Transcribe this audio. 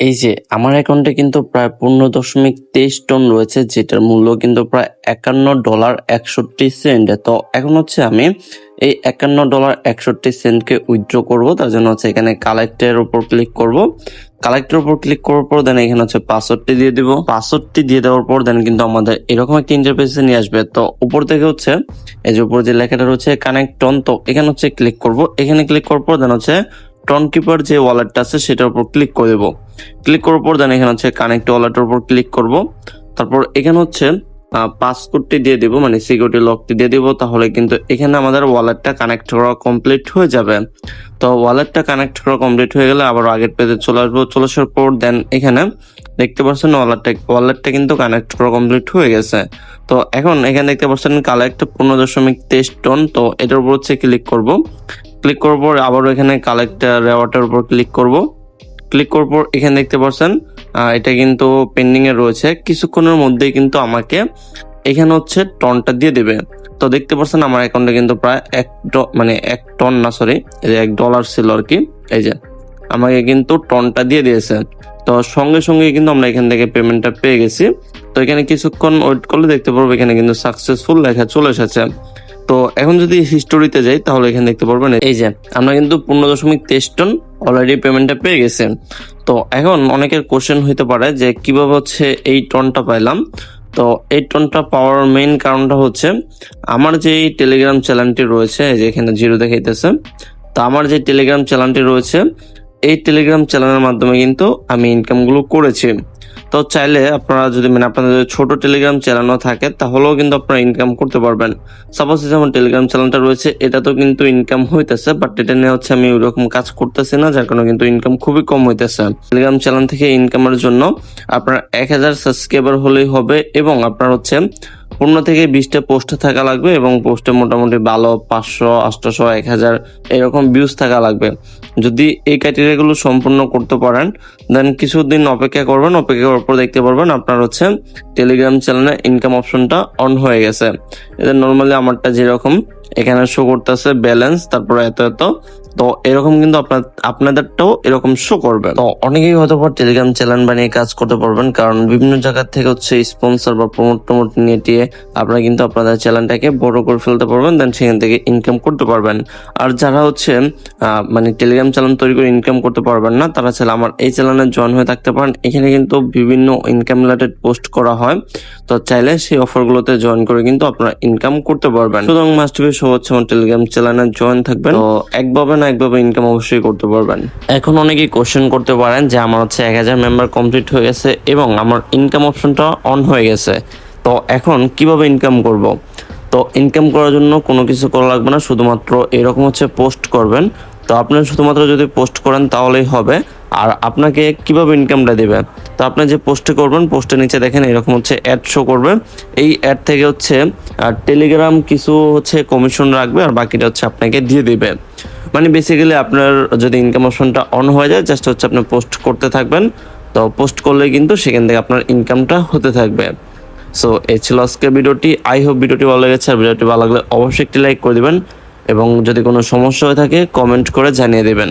এই যে, আমার অ্যাকাউন্টে কিন্তু প্রায় পনেরো দশমিক তেইশ টন রয়েছে, যেটার মূল্য কিন্তু প্রায় একান্ন ডলার একষট্টি সেন্ট। তো এখন হচ্ছে আমি এই একান্ন ডলার একষট্টি সেন্টকে উইথড্র করব, তার জন্য হচ্ছে এখানে কালেক্টের উপর ক্লিক করব। কালেক্টের উপর ক্লিক করার পর দেন এখানে হচ্ছে পাসওয়ার্ডটি দিয়ে দিব। পাসওয়ার্ডটি দিয়ে দেওয়ার পর দেন কিন্তু আমাদের এরকম একটা ইন্টারফেসে নিয়ে আসবে। তো উপর থেকে হচ্ছে, এই যে উপর যে লেখাটা রয়েছে কানেক্ট টন তো এখানে হচ্ছে ক্লিক করব। এখানে ক্লিক করার পর দেন হচ্ছে টন কিপার যে ওয়ালেটটা আছে সেটার উপর ক্লিক করে দেবো। ক্লিক করার পর দেন এখানে হচ্ছে কানেক্ট ওয়ালেটের উপর ক্লিক করব। তারপর এখানে হচ্ছে পাসওয়ার্ডটি দিয়ে দিব মানে সিকিউরিটি লকটি দিয়ে দিব, তাহলে কিন্তু এখানে আমাদের ওয়ালেটটা কানেক্ট করা কমপ্লিট হয়ে যাবে। তো ওয়ালেটটা কানেক্ট করা কমপ্লিট হয়ে গেলে আবার আগের পেজে চলে আসব। চলে আসার পর দেন এখানে দেখতে পাচ্ছেন ওয়ালেটটা ওয়ালেটটা কিন্তু কানেক্ট করা কমপ্লিট হয়ে গেছে। তো এখন এখানে দেখতে পাচ্ছেন কালেক্ট পনেরো দশমিক তেইশ টন তো এটার উপর হচ্ছে ক্লিক করব। ক্লিক করার পর আবারও এখানে কালেক্ট রেওয়ার্ডের উপর ক্লিক করব। ক্লিক করার পর এখানে দেখতে পাচ্ছেন এটা কিন্তু পেন্ডিং এ রয়েছে। কিছুক্ষণের মধ্যেই কিন্তু আমাকে এখানে হচ্ছে টনটা দিয়ে দেবে। তো দেখতে পাচ্ছেন আমার অ্যাকাউন্টে কিন্তু প্রায় এক মানে এক টন না সরি এক ডলার ছিল আর কি। এই যে, আমাকে কিন্তু টনটা দিয়ে দিয়েছে। তো সঙ্গে সঙ্গে কিন্তু আমরা এখান থেকে পেমেন্টটা পেয়ে গেছি। তো এখানে কিছুক্ষণ ওয়েট করলে দেখতে পারব এখানে কিন্তু সাকসেসফুল লেখা চলে এসেছে। তো এখন যদি হিস্টোরিতে যাই, তাহলে এখানে দেখতে পারবেন, এই যে, আমরা কিন্তু পনেরো দশমিক তেইশ টন অলরেডি পেমেন্টটা পেয়ে গেছে। তো এখন অনেকের কোশ্চেন হইতে পারে যে, কীভাবে হচ্ছে এই টনটা পাইলাম? তো এই টনটা পাওয়ার মেইন কারণটা হচ্ছে, আমার যে টেলিগ্রাম চ্যানেলটি রয়েছে, এই যে এখানে জিরো দেখাইতেছে, তো আমার যে টেলিগ্রাম চ্যানেলটি রয়েছে, এই টেলিগ্রাম চ্যানেলের মাধ্যমে কিন্তু আমি ইনকামগুলো করেছি। তো চাইলে আপনারা যদি মানে আপনাদের ছোট টেলিগ্রাম চ্যানেলও থাকে, তাহলেও কিন্তু আপনারা ইনকাম করতে পারবেন। সাপোজ যেমন টেলিগ্রাম চ্যানেলটা রয়েছে, এটা তো কিন্তু ইনকাম হইতেছে বাট এটা নিয়ে হচ্ছে আমি ওইরকম কাজ করতেছি না, যার কারণে কিন্তু ইনকাম খুবই কম হইতেছে। টেলিগ্রাম চ্যানেল থেকে ইনকামের জন্য আপনার এক হাজার সাবস্ক্রাইবার হলেই হবে, এবং আপনার হচ্ছে পনেরো থেকে বিশটা পোস্টে থাকা লাগবে, এবং পোস্টে মোটামুটি ভালো পাঁচশো আটশোশো এক হাজার এরকম ভিউজ থাকা লাগবে। যদি এই ক্রাইটেরিয়াগুলো সম্পূর্ণ করতে পারেন দেন কিছুদিন অপেক্ষা করবেন, অপেক্ষা করার পর দেখতে পারবেন আপনার হচ্ছে টেলিগ্রাম চ্যানেলে ইনকাম অপশনটা অন হয়ে গেছে। এদের নর্মালি আমারটা যেরকম এখানে শো করতেছে ব্যালেন্স তারপরে এত এত। তো এরকম কিন্তু আপনার, আপনাদেরটাও এরকম শো করবে তো অনেকেই হয়তো পর টেলিগ্রাম চ্যানেল বানিয়ে কাজ করতে পারবেন, কারণ বিভিন্ন জায়গা থেকে হচ্ছে স্পন্সর বা প্রমোট টমোট নিয়ে টিয়ে আপনারা কিন্তু আপনাদের চ্যানেলটাকে বড় করে ফেলতে পারবেন দেন সেখান থেকে ইনকাম করতে পারবেন। আর যারা হচ্ছে মানে টেলিগ্রাম চ্যানেল তৈরি করে ইনকাম করতে পারবেন না, তারা চাইলে আমার এই চ্যানেলে জয়েন হয়ে থাকতে পারেন। এখানে কিন্তু বিভিন্ন ইনকাম রিলেটেড পোস্ট করা হয়, তো চাইলে সেই অফারগুলোতে জয়েন করে কিন্তু আপনারা ইনকাম করতে পারবেন। সুতরাং মাস্ট বি হচ্ছে আমার টেলিগ্রাম চ্যানেলে জয়েন থাকবেন। তো একভাবে না একভাবে ইনকাম অবশ্যই করতে পারবেন। এখন অনেকেই কোশ্চেন করতে পারেন যে আমার হচ্ছে এক হাজার মেম্বার কমপ্লিট হয়ে গেছে এবং আমার ইনকাম অপশনটা অন হয়ে গেছে। তো এখন কীভাবে ইনকাম করব? তো ইনকাম করার জন্য কোনো কিছু করা লাগবে না শুধুমাত্র এরকম হচ্ছে পোস্ট করবেন। তো আপনার শুধুমাত্র যদি পোস্ট করেন তাহলেই হবে। আর আপনাকে কীভাবে ইনকামটা দেবে? তো আপনি যে পোস্টে করবেন পোস্টের নিচে দেখেন এরকম হচ্ছে অ্যাড শো করবে। এই অ্যাড থেকে হচ্ছে টেলিগ্রাম কিছু হচ্ছে কমিশন রাখবে আর বাকিটা হচ্ছে আপনাকে দিয়ে দেবে। মানে বেসিক্যালি আপনার যদি ইনকাম অপশনটা অন হয়ে যায় জাস্ট হচ্ছে আপনি পোস্ট করতে থাকবেন। তো পোস্ট করলে কিন্তু সেখান থেকে আপনার ইনকামটা হতে থাকবে। সো এই ছিল আজকের ভিডিওটি। আই হোপ ভিডিওটি ভালো লেগেছে। আর ভিডিওটি ভালো লাগলে অবশ্যই একটি লাইক করে দিবেন। এবং যদি কোনো সমস্যা হয়ে থাকে কমেন্ট করে জানিয়ে দেবেন।